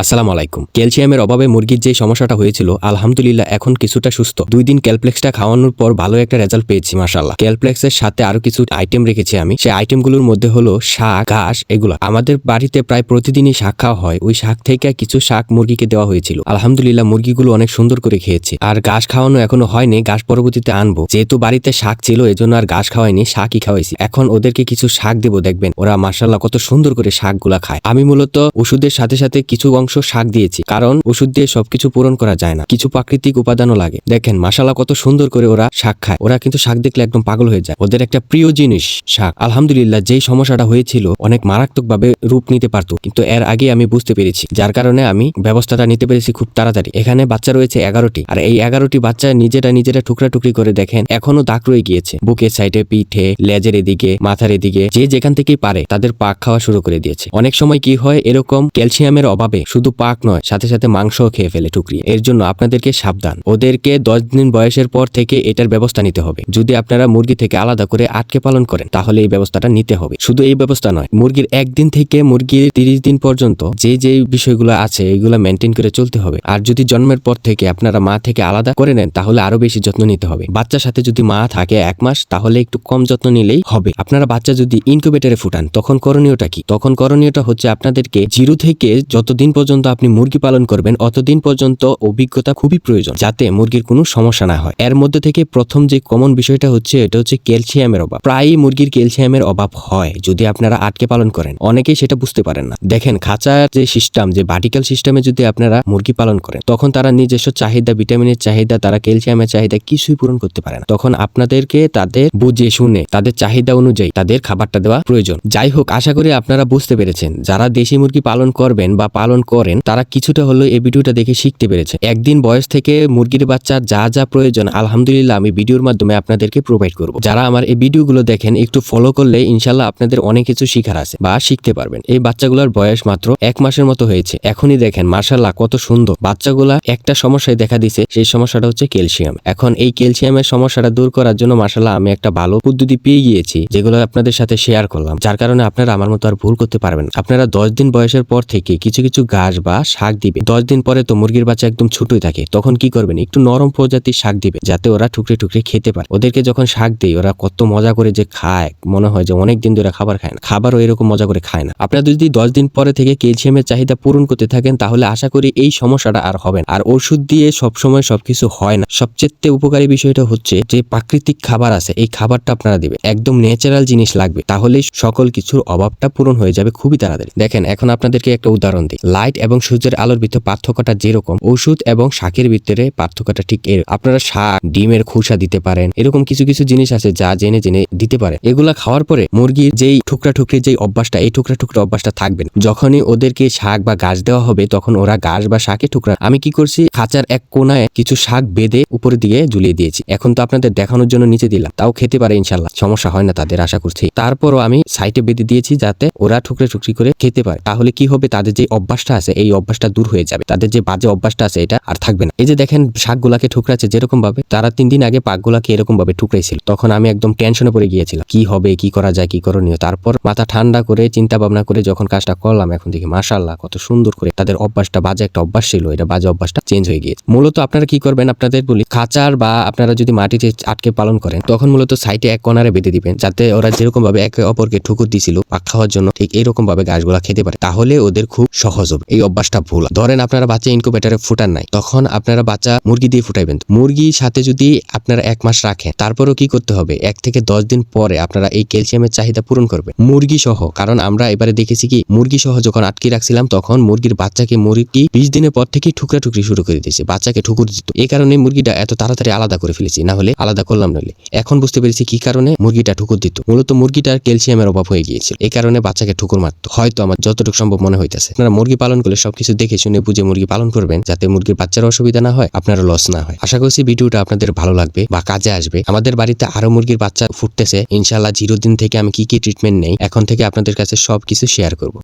আসসালামু আলাইকুম। ক্যালসিয়ামের অভাবে মুরগির যে সমস্যাটা হয়েছিল, আলহামদুলিল্লাহ এখন কিছুটা সুস্থ। দুই দিন ক্যালপ্লেক্সটা খাওয়ানোর পর ভালো একটা রেজাল্ট পেয়েছি মাসাল্লাহ ক্যালপ্লেক্সের সাথে আরও কিছু আইটেম রেখেছি আমি। সেই আইটেমগুলোর মধ্যে হলো শাক, ঘাস, এগুলো। আমাদের বাড়িতে প্রায় প্রতিদিনই শাক খাওয়া হয়। ওই শাক থেকে কিছু শাক মুরগিকে দেওয়া হয়েছিল। আলহামদুলিল্লাহ মুরগিগুলো অনেক সুন্দর করে খেয়েছে। আর ঘাস খাওয়ানো এখনও হয়নি, ঘাস পরবর্তীতে আনব। যেহেতু বাড়িতে শাক ছিল, এজন্য আর ঘাস খাওয়াইনি, শাকই খাওয়াইছি। এখন ওদেরকে কিছু শাক দেবো, দেখবেন। ওরা মাসাল্লাহ কত সুন্দর করে শাকগুলা খায়। আমি মূলত ওষুধের সাথে সাথে কিছু অংশ শাক দিয়েছি। কারণ ওষুধ দিয়ে সবকিছু পূরণ করা যায় না। কিছু প্রাকৃতিক উপাদানও লাগে। দেখেন মাসালা কত সুন্দর করে ওরা শাক খায়। ওরা কিন্তু শাক দেখলে একদম পাগল হয়ে যায়। ওদের একটা প্রিয় জিনিস, শাক। আলহামদুলিল্লাহ, যেই সমস্যাটা হয়েছিল, অনেক মারাত্মক ভাবে রূপ নিতে পারতো। কিন্তু এর আগে আমি বুঝতে পেরেছি, যার কারণে আমি ব্যবস্থাটা নিতে পেরেছি খুব তাড়াতাড়ি। এখানে বাচ্চা রয়েছে এগারোটি। আর এই এগারোটি বাচ্চা নিজেরা নিজেরা টুকরা টুকরি করে দেখেন, এখনও দাগ রয়ে গিয়েছে। বুকের সাইডে পিঠে, লেজের এদিকে, মাথার এদিকে, যে যেখান থেকেই পারে, তাদের পাক খাওয়া শুরু করে দিয়েছে। অনেক সময় কি হয়, এরকম ক্যালসিয়ামের অভাবে শুধু পাক নয়, সাথে সাথে মাংসও খেয়ে ফেলে টুকরি। এর জন্য আপনাদেরকে সাবধান। ওদেরকে দশ দিন বয়সের পর থেকে এটার ব্যবস্থা নিতে হবে। যদি আপনারা মুরগি থেকে আলাদা করে আটকে পালন করেন, তাহলে এই ব্যবস্থাটা নিতে হবে। শুধু এই ব্যবস্থা নয়, মুরগির একদিন থেকে মুরগির তিরিশ দিন পর্যন্ত যে যে বিষয়গুলো আছে, এগুলো মেনটেন করে চলতে হবে। আর যদি জন্মের পর থেকে আপনারা মা থেকে আলাদা করে নেন, তাহলে আরও বেশি যত্ন নিতে হবে। বাচ্চার সাথে যদি মা থাকে এক মাস, তাহলে একটু কম যত্ন নিলেই হবে। আপনারা বাচ্চা যদি ইনকিউবেটরে ফুটান, তখন করণীয়টা কি? তখন করণীয়টা হচ্ছে আপনাদেরকে জিরো থেকে যতদিন পর্যন্ত আপনি মুরগি পালন করবেন, অতদিন পর্যন্ত অভিজ্ঞতা খুবই প্রয়োজন যাতে মুরগির কোনো সমস্যা না হয়। এর মধ্যে থেকে প্রথম যে কমন বিষয়টা হচ্ছে, এটা হচ্ছে ক্যালসিয়ামের অভাব। প্রায়ই মুরগির ক্যালসিয়ামের অভাব হয় যদি আপনারা আটকে পালন করেন। অনেকেই সেটা বুঝতে পারেন না। দেখেন, খাঁচার যে সিস্টেম যে ভার্টিক্যাল সিস্টেমে যদি আপনারা মুরগি পালন করেন, তখন তারা নিজস্ব চাহিদা ভিটামিনের চাহিদা, তারা ক্যালসিয়ামের চাহিদা কিছুই পূরণ করতে পারে না। তখন আপনাদেরকে তাদের বুঝে, শুনে, তাদের চাহিদা অনুযায়ী তাদের খাবারটা দেওয়া প্রয়োজন। যাই হোক, আশা করি আপনারা বুঝতে পেরেছেন। যারা দেশি মুরগি পালন করবেন বা পালন করেন, তারা কিছুটা হলেও এই ভিডিওটা দেখে শিখতে পেরেছে। একদিন বয়স থেকে মুরগির বাচ্চার যা যা প্রয়োজন, আলহামদুলিল্লাহ আমি ভিডিওর মাধ্যমে আপনাদেরকে প্রোভাইড করব। যারা আমার এই ভিডিওগুলো দেখেন, একটু ফলো করলে ইনশাল্লাহ আপনাদের অনেক কিছু শিখার আছে বা শিখতে পারবেন। এই বাচ্চাগুলোর বয়স মাত্র এক মাসের মতো হয়েছে। এখনই দেখেন মার্শাল্লাহ কত সুন্দর। বাচ্চাগুলা একটা সমস্যায় দেখা দিছে, সেই সমস্যাটা হচ্ছে ক্যালসিয়াম। এখন এই ক্যালসিয়ামের সমস্যাটা দূর করার জন্য মার্শাল্লাহ আমি একটা ভালো পদ্ধতি পেয়ে গিয়েছি, যেগুলো আপনাদের সাথে শেয়ার করলাম। যার কারণে আপনারা আমার মতো আর ভুল করতে পারবেন আপনারা দশ দিন বয়সের পর থেকে কিছু কিছু ঘাস বা শাক দিবে। দশ দিন পরে তো মুরগির বাচ্চা একদম ছোটই থাকে। তখন কি করবেন? একটু নরম প্রজাতির শাক দিবে, যাতে ওরা টুকরে টুকরে খেতে পারে। ওদেরকে যখন শাক দেয় ওরা কত মজা করে যে খায়। মনে হয় যে অনেক দিন ধরে খাবার খায় না। খাবারও এরকম মজা করে খায় না। আপনারা যদি দশ দিন পরে থেকে ক্যালসিয়ামের চাহিদা পূরণ করতে থাকেন, তাহলে আশা করি এই সমস্যাটা আর হবে না। আর ওষুধ দিয়ে সবসময় সবকিছু হয় না। সবচেয়ে উপকারী বিষয়টা হচ্ছে যে প্রাকৃতিক খাবার আছে, এই খাবারটা আপনারা দিবে একদম ন্যাচারাল জিনিস লাগবে। তাহলে সকল কিছুর অভাবটা পূরণ হয়ে যাবে খুবই তাড়াতাড়ি। দেখেন, এখন আপনাদেরকে একটা উদাহরণ দিই। লাইট এবং সূর্যের আলোর ভিতরে পার্থক্যটা যেরকম, ওষুধ এবং শাকের ভিতরে পার্থক্যটা ঠিক এর, আপনারা শাক, ডিমের খোসা দিতে পারেন, এরকম কিছু কিছু জিনিস আছে যা জেনে জেনে দিতে পারে এগুলা খাওয়ার পরে মুরগির যেই টুকরা টুকরি, যেই অভ্যাসটা, এই টুকরা টুকরা অভ্যাসটা থাকবে না। যখনই ওদেরকে শাক বা গাছ দেওয়া হবে, তখন ওরা গাছ বা শাকে ঠুকরা আমি কি করছি, খাঁচার এক কোনায় কিছু শাক বেঁধে উপরের দিকে ঝুলিয়ে দিয়েছি। এখন তো আপনাদের দেখানোর জন্য নিচে দিলাম, তাও খেতে পারে ইনশাল্লাহ, সমস্যা হয় না তাদের, আশা করছি। তারপরও আমি সাইডে বেঁধে দিয়েছি যাতে ওরা টুকরে টুকরি করে খেতে পারে। তাহলে কি হবে, তাদের যে অভ্যাসটা আছে, এই অভ্যাসটা দূর হয়ে যাবে। তাদের যে বাজে অভ্যাসটা আছে, এটা আর থাকবে না। এই যে দেখেন, শাকগুলাকে ঠুকরাচ্ছে যেরকম ভাবে তারা তিন দিন আগে পাকগুলাকে এরকম ভাবে ঠুকরাইছিল। তখন আমি একদম টেনশনে পড়ে গিয়েছিলাম, কি হবে, কি করা যায়, কি করণীয়? তারপর মাথা ঠান্ডা করে চিন্তা ভাবনা করে যখন কাজটা করলাম, এখন দেখি মাশাল্লাহ কত সুন্দর করে তাদের অভ্যাসটা, বাজে একটা অভ্যাস ছিল, এটা বাজে অভ্যাসটা চেঞ্জ হয়ে গিয়েছে। মূলত আপনারা কি করবেন, আপনাদের বলি, খাঁচার বা আপনারা যদি মাটিতে আটকে পালন করেন, তখন মূলত সাইডে এক কনারে বেঁধে দিবেন, যাতে ওরা যেরকম ভাবে একে অপরকে ঠুকুর দিছিল পাক খাওয়ার জন্য, ঠিক এরকম ভাবে গাছগুলা খেতে পারে। তাহলে ওদের খুব সহজ হবে। এই অভ্যাসটা ভুল। ধরেন আপনারা বাচ্চা ইনকুবেটারে ফুটান নাই, তখন আপনারা বাচ্চা মুরগি দিয়ে ফুটাইবেন। মুরগির সাথে যদি আপনারা এক মাস রাখেন, তারপরও কি করতে হবে? এক থেকে দশ দিন পরে আপনারা এই ক্যালসিয়ামের চাহিদা পূরণ করবেন। মুরগি সহ, কারণ আমরা এবারে দেখেছি কি, মুরগি সহ যখন আটকে রাখছিলাম, তখন মুরগির বাচ্চাকে মুরগি বিশ দিনের পর থেকেই ঠুকরা টুকরি শুরু করে দিয়েছে, বাচ্চাকে ঠুকুর দিত। এই কারণে মুরগিটা এত তাড়াতাড়ি আলাদা করে ফেলেছি, না হলে আলাদা করলাম নইলে এখন বুঝতে পেরেছি কি কারণে মুরগিটা ঠুকুর দিত। মূলত মুরগিটার ক্যালসিয়ামের অভাব হয়ে গিয়েছিল এই কারণে বাচ্চাকে ঠুকুর মারতো। হয়তো আমার যতটুকু সম্ভব মনে হইতেছে। আপনারা মুরগি পালন করলে সবকিছু দেখে শুনে বুঝে মুরগি পালন করবেন, যাতে মুরগির বাচ্চার অসুবিধা না হয় আপনার লস না হয়। আশা করছি ভিডিওটা আপনাদের ভালো লাগবে বা কাজে আসবে। আমাদের বাড়িতে আরও মুরগির বাচ্চা ফুটতেছে। ইনশাল্লাহ জিরো দিন থেকে আমি কি কি ট্রিটমেন্ট নেই, এখন থেকে আপনাদের কাছে সবকিছু শেয়ার করব।